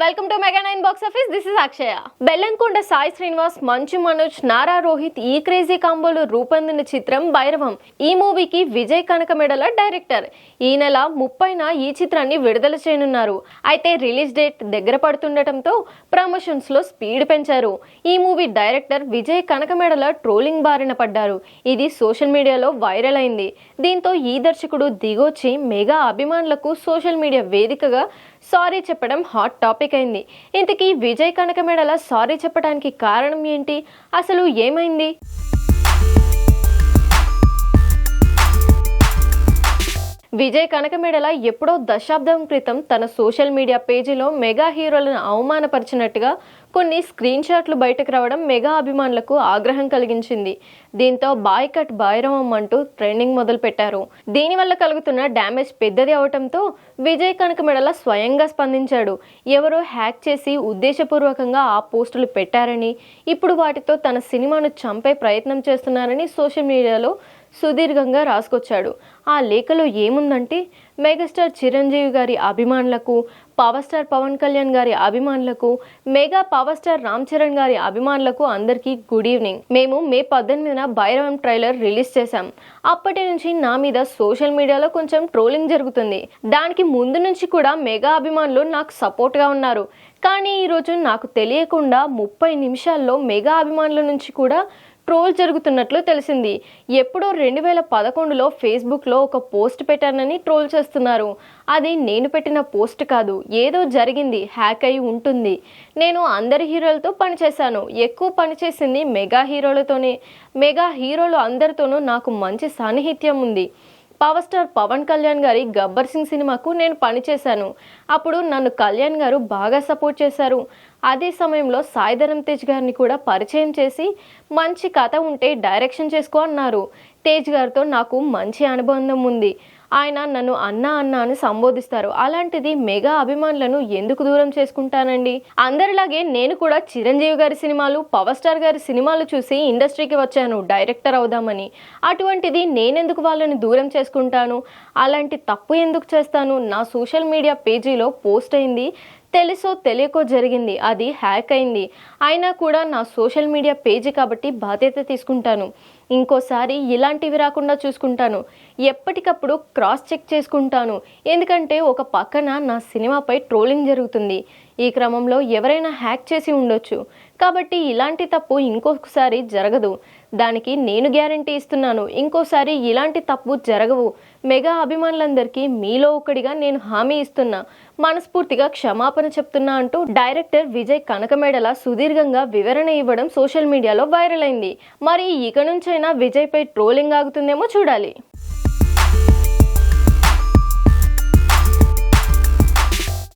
Welcome to mega nine box office this is Akshaya Bellamkonda Sai Srinivas Manchu Manoj Nara Rohit ఈ crazy కాంబోలో రూపొందిన చిత్రం భైరవం. ఈ మూవీకి Vijay Kanakamedala director. ఈ నెల ముప్పైన ఈ చిత్రాన్ని విడుదల చేయనున్నారు. అయితే రిలీజ్ డేట్ దగ్గర పడుతుండటంతో ప్రమోషన్స్లో స్పీడ్ పెంచారు. ఈ movie director Vijay Kanakamedala trolling బారిన పడ్డారు. ఇది సోషల్ మీడియాలో వైరల్ అయింది. దీంతో ఈ దర్శకుడు దిగొచ్చి మెగా అభిమానులకు సోషల్ మీడియా వేదికగా సారీ చెప్పడం హాట్ టాపిక్ అయింది ఇంతకీ విజయ్ కనకమేడల సారీ చెప్పడానికి కారణం ఏంటి? అసలు ఏమైంది? విజయ్ కనకమేడల ఎప్పుడో దశాబ్దం క్రితం తన సోషల్ మీడియా పేజీలో మెగా హీరోలను అవమానపరిచినట్టుగా కొన్ని స్క్రీన్ షాట్లు బయటకు రావడం మెగా అభిమానులకు ఆగ్రహం కలిగించింది. దీంతో బాయ్ కట్ భైరవం అంటూ ట్రెండింగ్ మొదలు పెట్టారు దీనివల్ల కలుగుతున్న డ్యామేజ్ పెద్దది అవటంతో విజయ్ కనకమెడల స్వయంగా స్పందించాడు. ఎవరో హ్యాక్ చేసి ఉద్దేశపూర్వకంగా ఆ పోస్టులు పెట్టారని ఇప్పుడు వాటితో తన సినిమాను చంపే ప్రయత్నం చేస్తున్నారని సోషల్ మీడియాలో సుదీర్ఘంగా రాసుకొచ్చాడు. ఆ లేఖలో ఏముందంటే మెగాస్టార్ చిరంజీవి గారి అభిమానులకు పవర్ స్టార్ పవన్ కళ్యాణ్ గారి అభిమానులకు mega power star Ram Charan గారి అభిమానులకు అందరికీ గుడ్ ఈవినింగ్. మేము మే పద్దెనిమిదిన భైరవం ట్రైలర్ రిలీజ్ చేశాం. అప్పటి నుంచి నా మీద సోషల్ మీడియాలో కొంచెం ట్రోలింగ్ జరుగుతుంది. దానికి ముందు నుంచి కూడా మెగా అభిమానులు నాకు సపోర్ట్గా ఉన్నారు. కానీ ఈరోజు నాకు తెలియకుండా ముప్పై నిమిషాల్లో మెగా అభిమానుల నుంచి కూడా ట్రోల్ జరుగుతున్నట్లు తెలిసింది. ఎప్పుడో రెండు వేల పదకొండులో ఫేస్బుక్లో ఒక పోస్ట్ పెట్టానని ట్రోల్ చేస్తున్నారు. అది నేను పెట్టిన పోస్ట్ కాదు. ఏదో జరిగింది. హ్యాక్ అయి ఉంటుంది. నేను అందరి హీరోలతో పనిచేశాను. ఎక్కువ పనిచేసింది మెగా హీరోలతోనే. మెగా హీరోలు అందరితోనూ నాకు మంచి సాన్నిహిత్యం ఉంది. పవర్ స్టార్ పవన్ కళ్యాణ్ గారి గబ్బర్ సింగ్ సినిమాకు నేను పనిచేశాను అప్పుడు నన్ను కళ్యాణ్ గారు బాగా సపోర్ట్ చేశారు. అదే సమయంలో సాయిధరం తేజ్ గారిని కూడా పరిచయం చేసి మంచి కథ ఉంటే డైరెక్షన్ చేసుకో అన్నారు. తేజ్ గారితో నాకు మంచి అనుబంధం ఉంది. ఆయన నన్ను అన్న అన్న అని సంబోధిస్తారు. అలాంటిది మెగా అభిమానులను ఎందుకు దూరం చేసుకుంటానండి? అందరిలాగే నేను కూడా చిరంజీవి గారి సినిమాలు పవర్ స్టార్ గారి సినిమాలు చూసి ఇండస్ట్రీకి వచ్చాను డైరెక్టర్ అవుదామని. అటువంటిది నేనెందుకు వాళ్ళని దూరం చేసుకుంటాను? అలాంటి తప్పు ఎందుకు చేస్తాను? నా సోషల్ మీడియా పేజీలో పోస్ట్ అయింది. తెలుసో తెలియకో జరిగింది. అది హ్యాక్ అయింది. అయినా కూడా నా సోషల్ మీడియా పేజీ కాబట్టి బాధ్యత తీసుకుంటాను. ఇంకోసారి ఇలాంటివి రాకుండా చూసుకుంటాను. ఎప్పటికప్పుడు క్రాస్ చెక్ చేసుకుంటాను. ఎందుకంటే ఒక పక్కన నా సినిమాపై ట్రోలింగ్ జరుగుతుంది. ఈ క్రమంలో ఎవరైనా హ్యాక్ చేసి ఉండొచ్చు. కాబట్టి ఇలాంటి తప్పు ఇంకొకసారి జరగదు. దానికి నేను గ్యారంటీ ఇస్తున్నాను. ఇంకోసారి ఇలాంటి తప్పు జరగవు. మెగా అభిమానులందరికీ మీలో ఒకడిగా నేను హామీ ఇస్తున్నా. మనస్ఫూర్తిగా క్షమాపణ చెప్తున్నా అంటూ డైరెక్టర్ విజయ్ కనకమేడల సుదీర్ఘంగా వివరణ ఇవ్వడం సోషల్ మీడియాలో వైరల్ అయింది. మరి ఇక నుంచైనా విజయ్పై ట్రోలింగ్ ఆగుతుందేమో చూడాలి.